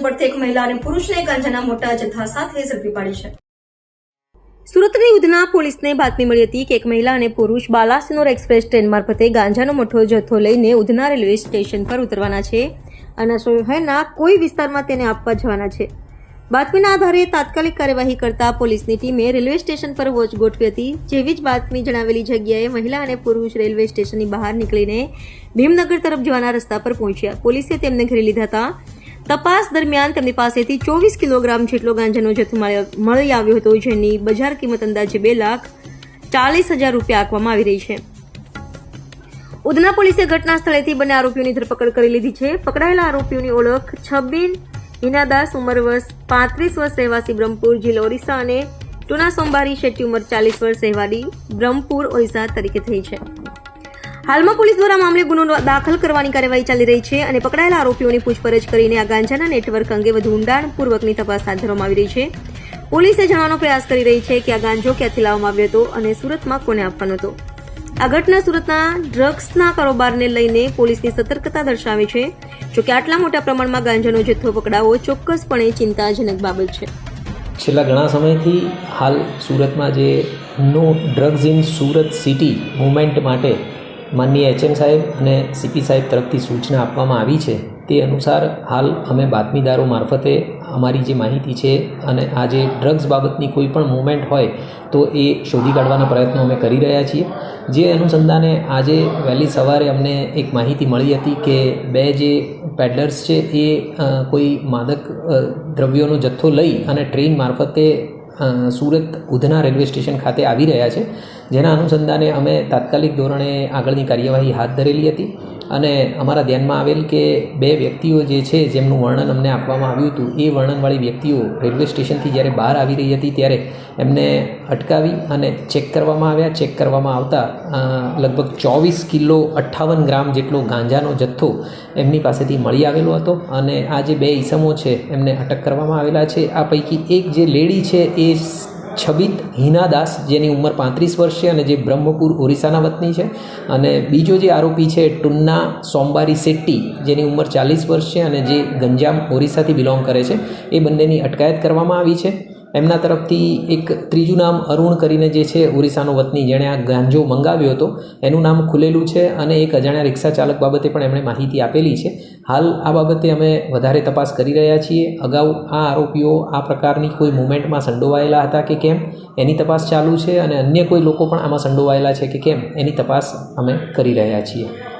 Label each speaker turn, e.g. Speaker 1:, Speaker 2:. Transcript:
Speaker 1: પરથી એક મહિલા અને પુરુષને ગાંજાના મોટા જથ્થા સાથે ઝડપી પાડી છે.
Speaker 2: સુરતની ઉધના પોલીસને બાતમી મળી હતી કે એક મહિલા અને પુરુષ બાલાસિનોર એક્સપ્રેસ ટ્રેન મારફતે ગાંજાનો મોટો જથ્થો લઈને ઉધના રેલવે સ્ટેશન પર ઉતરવાના છે અને શહેરના કોઈ વિસ્તારમાં તેને આપવા જવાના છે. બાતમીના આધારે તાત્કાલિક કાર્યવાહી કરતા પોલીસની ટીમે રેલવે સ્ટેશન પર વોચ ગોઠવી હતી, જેવી જ બાતમી જણાવેલી જગ્યાએ મહિલા અને પુરુષ રેલવે સ્ટેશનની બહાર નીકળીને ભીમનગર તરફ જવાના રસ્તા પર પહોંચ્યા. પોલીસે તેમને ઘેરી લીધા હતા. તપાસ દરમિયાન તેમની પાસેથી ચોવીસ કિલોગ્રામ જેટલો ગાંજાનો જથ્થો મળી આવ્યો હતો, જેની બજાર કિંમત અંદાજે બે લાખ ચાલીસ હજાર રૂપિયા આપવામાં આવી રહી છે. ઉધના પોલીસે ઘટના સ્થળેથી બંને આરોપીઓની ધરપકડ કરી લીધી છે. પકડાયેલા આરોપીઓની ઓળખ છબીન હિનાદાસ ઉંમર વર્ષ પાંત્રીસ વર્ષ રહેવાસી બ્રહ્મપુર જિલ્લો ઓરિસ્સા અને ટુના સોમબારી શેટ્ટી ઉંમર ચાલીસ વર્ષ રહેવાડી બ્રહ્મપુર ઓરિસ્સા તરીકે થઈ છે. હાલમાં પોલીસ દ્વારા મામલે ગુનો દાખલ કરવાની કાર્યવાહી ચાલી રહી છે અને પકડાયેલા આરોપીઓની પૂછપરછ કરીને આ ગાંજાના નેટવર્ક અંગે વધુ ઊંડાણપૂર્વકની તપાસ હાથ ધરવામાં આવી રહી છે. પોલીસે જાણવાનો પ્રયાસ કરી રહી છે કે આ ગાંજો ક્યાંથી લાવવામાં આવ્યો હતો અને સુરતમાં કોને આપવાનો હતો. આ ઘટના સુરતના ડ્રગ્સના કારોબારને લઈને પોલીસની સતર્કતા દર્શાવે છે. જોકે આટલા મોટા પ્રમાણમાં ગાંજાનો જથ્થો પકડાવો ચોક્કસપણે ચિંતાજનક બાબત છે.
Speaker 3: છેલ્લા ઘણા સમયથી હાલ સુરતમાં જે no drugs in Surat city movement માટે માનનીય એચએમ સાહેબ અને સીપી સાહેબ તરફથી સૂચના આપવામાં આવી છે. તે અનુસાર હાલ અમે બાતમીદારો મારફતે અમારી જે માહિતી છે અને આ જે ડ્રગ્સ બાબતની કોઈ પણ મુવમેન્ટ હોય તો એ શોધી કાઢવાના પ્રયત્નો અમે કરી રહ્યા છીએ. જે અનુસંધાને આજે વહેલી સવારે અમને એક માહિતી મળી હતી કે બે જે પેડલર્સ છે એ કોઈ માદક દ્રવ્યોનો જથ્થો લઈ અને ટ્રેન મારફતે સુરત ઉધના રેલવે સ્ટેશન ખાતે આવી રહ્યા છે. જેના અનુસંધાને અમે તાત્કાલિક ધોરણે આગળની કાર્યવાહી હાથ ધરેલી હતી અને અમારા ધ્યાનમાં આવેલ કે બે વ્યક્તિઓ જે છે, જેમનું વર્ણન અમને આપવામાં આવ્યું હતું, એ વર્ણનવાળી વ્યક્તિઓ રેલવે સ્ટેશનથી જ્યારે બહાર આવી રહી હતી ત્યારે એમને અટકાવી અને ચેક કરવામાં આવ્યા. ચેક કરવામાં આવતા લગભગ ચોવીસ કિલો અઠ્ઠાવન ગ્રામ જેટલો ગાંજાનો જથ્થો એમની પાસેથી મળી આવેલો હતો અને આ જે બે ઈસમો છે, એમને અટક કરવામાં આવેલા છે. આ પૈકી એક જે લેડી છે, એ છબીત હિનાદાસ, જેની ઉંમર પાંત્રીસ વર્ષ છે અને જે બ્રહ્મપુર ઓરિસ્સાના વતની છે. અને બીજો જે આરોપી છે, ટુન્ના સોમબારી શેટ્ટી, જેની ઉંમર ચાલીસ વર્ષ છે અને જે ગંજામ ઓરિસ્સાથી બિલોંગ કરે છે, એ બંનેની અટકાયત કરવામાં આવી છે. એમના તરફથી એક ત્રીજું નામ અરુણ કરીને જે છે ઓરિસ્સાનો વતની, જેણે આ ગાંજો મંગાવ્યો હતો. એનું નામ ખુલેલું છે અને એક અજાણ્યા રિક્ષા ચાલક બાબતે પણ એમણે માહિતી આપેલી છે. હાલ આ બાબતે અમે વધારે તપાસ કરી રહ્યા છીએ. અગાઉ આ આરોપીઓ આ પ્રકારની કોઈ મુવમેન્ટમાં સંડોવાયેલા હતા કે કેમ? એની તપાસ ચાલુ છે અને અન્ય કોઈ લોકો પણ આમાં સંડોવાયેલા છે કે કેમ? એની તપાસ અમે કરી રહ્યા છીએ.